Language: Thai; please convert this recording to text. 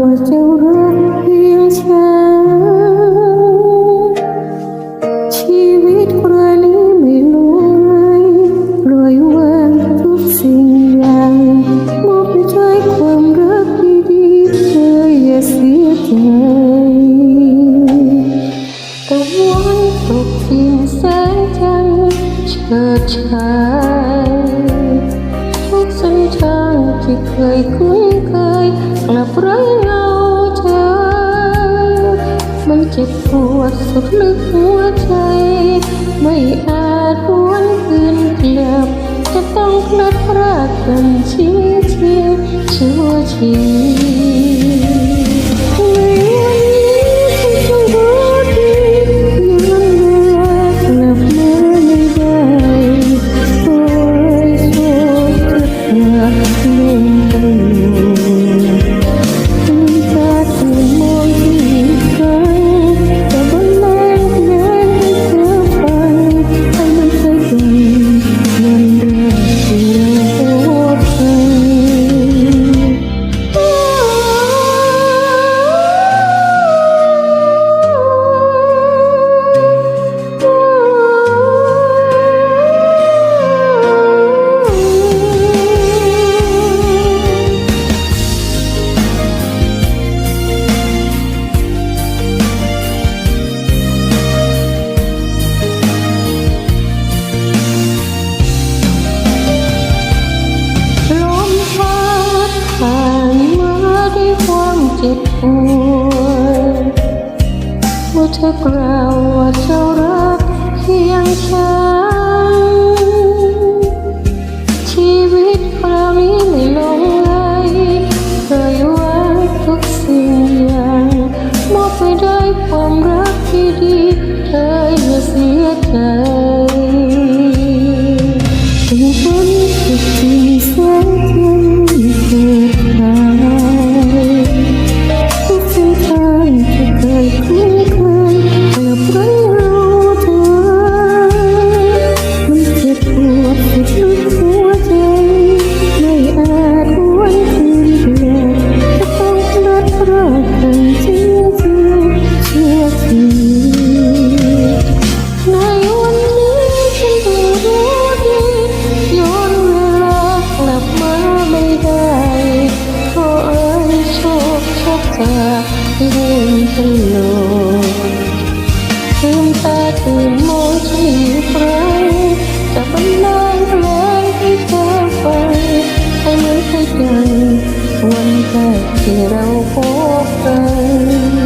ว่าจะรักเพียงฉันชีวิตเรั้งนี้ไม่รู้เลยรอยวางทุกสิ่งอย่างมอบไปด้วยความรักดีๆเธออย่าเสียใจตะวันตกทิ่งแสงจันทร์เฉิดฉา จ็บปวดสุดลึกหัวใจ ไม่อาจหวนคืนกลับ จะต้องพลัดพรากกันชีวิตชั่วชี ธอกล่าวว่าเธอรักเพียงฉันชีวิตครานี้ไม่ลงเลยเธอยวางทุกสิ่งอย่างมอบไปด้ความรักที่ดีเธออย่าเสียใจาลืมตลอลืมตาตื่นมองที่ใครจะบรรลางลงที่เธอฟัเหมือนเคยกัวันแรกที่เราพบกัน